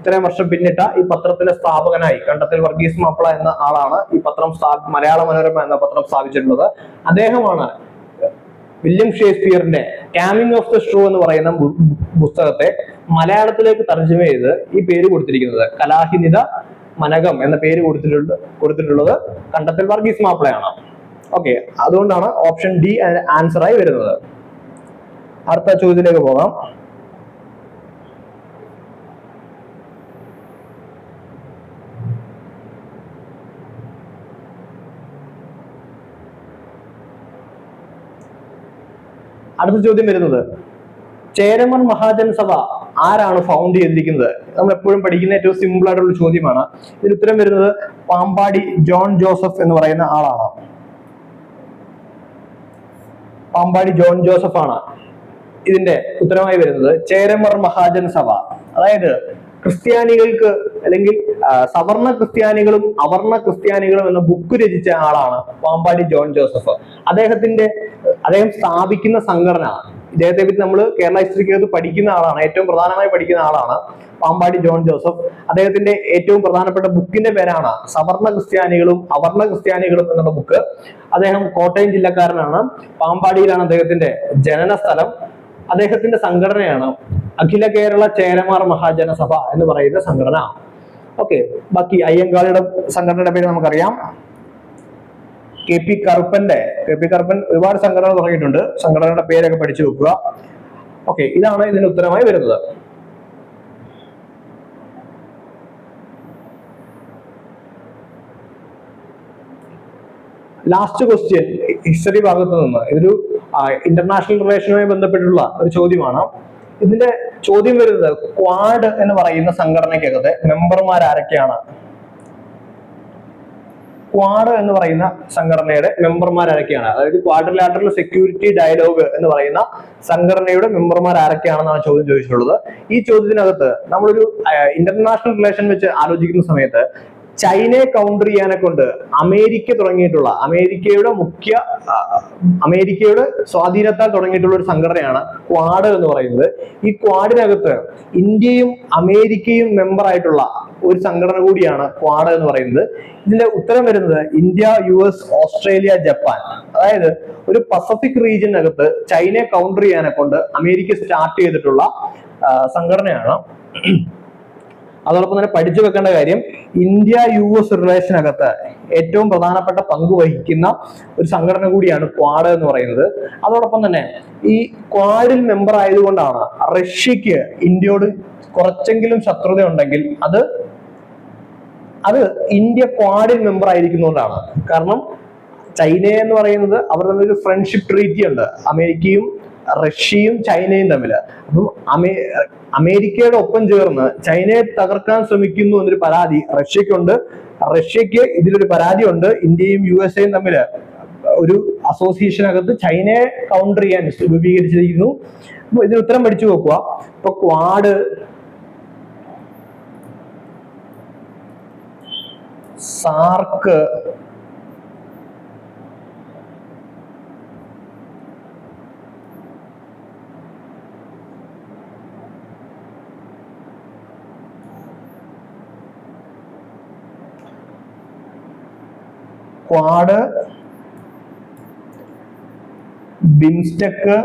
A: ഇത്രയും വർഷം പിന്നിട്ട ഈ പത്രത്തിന്റെ സ്ഥാപകനായി കണ്ടത്തിൽ വർഗീസ് മാപ്പിള എന്ന ആളാണ് ഈ പത്രം മലയാള മനോരമ എന്ന പത്രം സ്ഥാപിച്ചിട്ടുള്ളത്. അദ്ദേഹമാണ് വില്യം ഷേക്സ്പിയറിന്റെ കാമിംഗ് ഓഫ് ദ ഷോ എന്ന് പറയുന്ന പുസ്തകത്തെ മലയാളത്തിലേക്ക് തർജമ ചെയ്ത് ഈ പേര് കൊടുത്തിരിക്കുന്നത്. കലാഹിനിത മനകം എന്ന പേര് കൊടുത്തിട്ടുണ്ട് കൊടുത്തിട്ടുള്ളത് കണ്ടത്തിൽ വർഗീസ് മാപ്പിളയാണ്. ഓക്കെ അതുകൊണ്ടാണ് ഓപ്ഷൻ ഡി ആൻസർ ആയി വരുന്നത്. അടുത്ത ചോദ്യത്തിലേക്ക് പോകാം. അടുത്ത ചോദ്യം വരുന്നത്. ചേരമൻ മഹാജൻ സഭ ആരാണ് ഫൗണ്ട് ചെയ്തിരിക്കുന്നത്? നമ്മൾ എപ്പോഴും പഠിക്കുന്ന ഏറ്റവും സിമ്പിൾ ആയിട്ടുള്ള ചോദ്യമാണ്. ഇതിന് ഉത്തരം വരുന്നത് പാമ്പാടി ജോൺ ജോസഫ് എന്ന് പറയുന്ന ആളാണ്. പാമ്പാടി ജോൺ ജോസഫ് ആണ് ഇതിന്റെ ഉത്തരമായി വരുന്നത്. ചേരമർ മഹാജൻ സഭ. അതായത് ക്രിസ്ത്യാനികൾക്ക് അല്ലെങ്കിൽ സവർണ ക്രിസ്ത്യാനികളും അവർണ ക്രിസ്ത്യാനികളും എന്ന ബുക്ക് രചിച്ച ആളാണ് പാമ്പാടി ജോൺ ജോസഫ്. അദ്ദേഹത്തിന്റെ അദ്ദേഹം സ്ഥാപിക്കുന്ന സംഘടന ഇദ്ദേഹത്തെ പറ്റി നമ്മൾ കേരള ഹിസ്റ്ററിക്കകത്ത് പഠിക്കുന്ന ആളാണ് ഏറ്റവും പ്രധാനമായി പഠിക്കുന്ന ആളാണ് പാമ്പാടി ജോൺ ജോസഫ്. അദ്ദേഹത്തിന്റെ ഏറ്റവും പ്രധാനപ്പെട്ട ബുക്കിന്റെ പേരാണ് സവർണ ക്രിസ്ത്യാനികളും അവർണ ക്രിസ്ത്യാനികളും എന്നുള്ള ബുക്ക് അദ്ദേഹം കോട്ടയം ജില്ലക്കാരനാണ്. പാമ്പാടിയിലാണ് അദ്ദേഹത്തിന്റെ ജനന സ്ഥലം. അദ്ദേഹത്തിന്റെ സംഘടനയാണ് അഖില കേരള ചേരമാർ മഹാജനസഭ എന്ന് പറയുന്ന സംഘടന. ഓക്കെ ബാക്കി അയ്യങ്കാളിയുടെ സംഘടനയുടെ പേര് നമുക്കറിയാം. കെ പി കറുപ്പന്റെ കെ പി കറുപ്പൻ ഒരുപാട് സംഘടന തുടങ്ങിയിട്ടുണ്ട്. സംഘടനയുടെ പേരൊക്കെ പഠിച്ചു വെക്കുക. ഓക്കെ ഇതാണ് ഇതിന് ഉത്തരമായി വരുന്നത്. ലാസ്റ്റ് ക്വസ്റ്റ്യൻ ഹിസ്റ്ററി ഭാഗത്ത് നിന്ന്. ഇതൊരു ഇന്റർനാഷണൽ റിലേഷനുമായി ബന്ധപ്പെട്ടുള്ള ഒരു ചോദ്യമാണ്. ഇതിന്റെ ചോദ്യം വരുന്നത് ക്വാഡ് എന്ന് പറയുന്ന സംഘടനയ്ക്കകത്ത് മെമ്പർമാർ ആരൊക്കെയാണ്? ക്വാഡ് എന്ന് പറയുന്ന സംഘടനയുടെ മെമ്പർമാർ ആരൊക്കെയാണ്? അതായത് ക്വാഡ്രിലാറ്ററൽ സെക്യൂരിറ്റി ഡയലോഗ് എന്ന് പറയുന്ന സംഘടനയുടെ മെമ്പർമാർ ആരൊക്കെയാണെന്നാണ് ചോദ്യം ചോദിച്ചിട്ടുള്ളത്. ഈ ചോദ്യത്തിനകത്ത് നമ്മളൊരു ഇന്റർനാഷണൽ റിലേഷൻ വെച്ച് ആലോചിക്കുന്ന സമയത്ത് ചൈനയെ കൗണ്ടർ ചെയ്യാനെ കൊണ്ട് അമേരിക്ക തുടങ്ങിയിട്ടുള്ള അമേരിക്കയുടെ മുഖ്യ അമേരിക്കയുടെ സ്വാധീനത്താൽ തുടങ്ങിയിട്ടുള്ള ഒരു സംഘടനയാണ് ക്വാഡ് എന്ന് പറയുന്നത്. ഈ ക്വാഡിനകത്ത് ഇന്ത്യയും അമേരിക്കയും മെമ്പർ ആയിട്ടുള്ള ഒരു സംഘടന കൂടിയാണ് ക്വാഡ് എന്ന് പറയുന്നത്. ഇതിന്റെ ഉത്തരം വരുന്നത് India U S Australia Japan. അതായത് ഒരു പസഫിക് റീജിയനകത്ത് ചൈനയെ കൗണ്ടർ ചെയ്യാനെ കൊണ്ട് അമേരിക്ക സ്റ്റാർട്ട് ചെയ്തിട്ടുള്ള സംഘടനയാണ് അതോടൊപ്പം തന്നെ പഠിച്ചു വെക്കേണ്ട കാര്യം ഇന്ത്യ യു എസ് റിലേഷനകത്ത് ഏറ്റവും പ്രധാനപ്പെട്ട പങ്ക് വഹിക്കുന്ന ഒരു സംഘടന കൂടിയാണ് ക്വാഡ് എന്ന് പറയുന്നത്. അതോടൊപ്പം തന്നെ ഈ ക്വാഡിൽ മെമ്പർ ആയതുകൊണ്ടാണ് റഷ്യക്ക് ഇന്ത്യയോട് കുറച്ചെങ്കിലും ശത്രുത ഉണ്ടെങ്കിൽ അത് അത് ഇന്ത്യ ക്വാഡിൽ മെമ്പർ ആയിരിക്കുന്നതുകൊണ്ടാണ്. കാരണം ചൈന എന്ന് പറയുന്നത് അവർ തമ്മിൽ ഒരു ഫ്രണ്ട്ഷിപ്പ് ട്രീറ്റി ഉണ്ട്. അമേരിക്കയും റഷ്യയും ചൈനയും തമ്മിൽ. അപ്പം അമേ അമേരിക്കയുടെ ഒപ്പം ചേർന്ന് ചൈനയെ തകർക്കാൻ ശ്രമിക്കുന്നു എന്നൊരു പരാതി റഷ്യക്കുണ്ട് റഷ്യക്ക് ഇതിലൊരു പരാതി ഉണ്ട് ഇന്ത്യയും യു എസ് എയും തമ്മിൽ ഒരു അസോസിയേഷനകത്ത് ചൈനയെ കൗണ്ടർ ചെയ്യാൻ രൂപീകരിച്ചിരിക്കുന്നു. അപ്പൊ ഇതിന് ഉത്തരം പഠിച്ചു നോക്കുക. ഇപ്പൊ Quad SAARC Quad BIMSTEC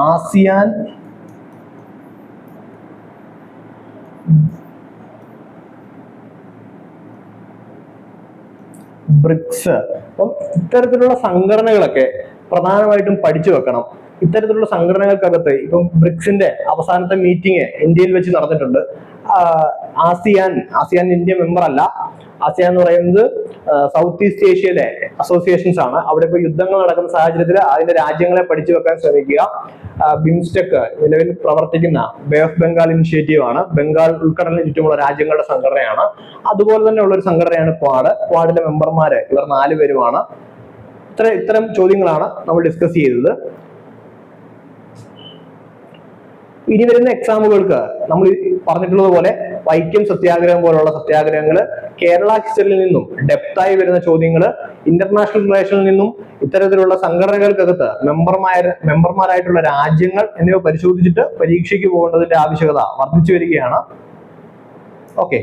A: ASEAN BRICS അപ്പം ഇത്തരത്തിലുള്ള സംഘടനകളൊക്കെ പ്രധാനമായിട്ടും പഠിച്ചു വെക്കണം. ഇത്തരത്തിലുള്ള സംഘടനകൾക്കകത്ത് ഇപ്പം ബ്രിക്സിന്റെ അവസാനത്തെ മീറ്റിംഗ് ഇന്ത്യയിൽ വെച്ച് നടന്നിട്ടുണ്ട്. ആസിയാൻ ആസിയാൻ ഇന്ത്യ മെമ്പർ അല്ല. ആസിയാൻ എന്ന് പറയുന്നത് സൗത്ത് ഈസ്റ്റ് ഏഷ്യയിലെ അസോസിയേഷൻസ് ആണ്. അവിടെ ഇപ്പോൾ യുദ്ധങ്ങൾ നടക്കുന്ന സാഹചര്യത്തിൽ അതിന്റെ രാജ്യങ്ങളെ പഠിച്ചു വെക്കാൻ ശ്രമിക്കുക. ബിംസ്റ്റെക് നിലവിൽ പ്രവർത്തിക്കുന്ന ബേ ഓഫ് ബംഗാൾ ഇനിഷ്യേറ്റീവ് ആണ്. ബംഗാൾ ഉൾക്കടലിന് ചുറ്റുമുള്ള രാജ്യങ്ങളുടെ സംഘടനയാണ്. അതുപോലെ തന്നെ ഉള്ള ഒരു സംഘടനയാണ് ക്വാഡ് ക്വാഡിലെ മെമ്പർമാര് ഇവർ നാല് പേരുമാണ്. ഇത്ര ഇത്തരം ചോദ്യങ്ങളാണ് നമ്മൾ ഡിസ്കസ് ചെയ്തത്. ഇനി വരുന്ന എക്സാമുകൾക്ക് നമ്മൾ പറഞ്ഞിട്ടുള്ളത് പോലെ വൈക്കം സത്യാഗ്രഹം പോലുള്ള സത്യാഗ്രഹങ്ങൾ കേരള ഹിസ്റ്ററിയിൽ നിന്നും ഡെപ്തായി വരുന്ന ചോദ്യങ്ങൾ ഇന്റർനാഷണൽ റിലേഷനിൽ നിന്നും ഇത്തരത്തിലുള്ള സംഘടനകൾക്കകത്ത് മെമ്പർമാർ മെമ്പർമാരായിട്ടുള്ള രാജ്യങ്ങൾ എന്നിവ പരിശോധിച്ചിട്ട് പരീക്ഷയ്ക്ക് പോകേണ്ടതിന്റെ ആവശ്യകത വർദ്ധിച്ചു വരികയാണ്. ഓക്കെ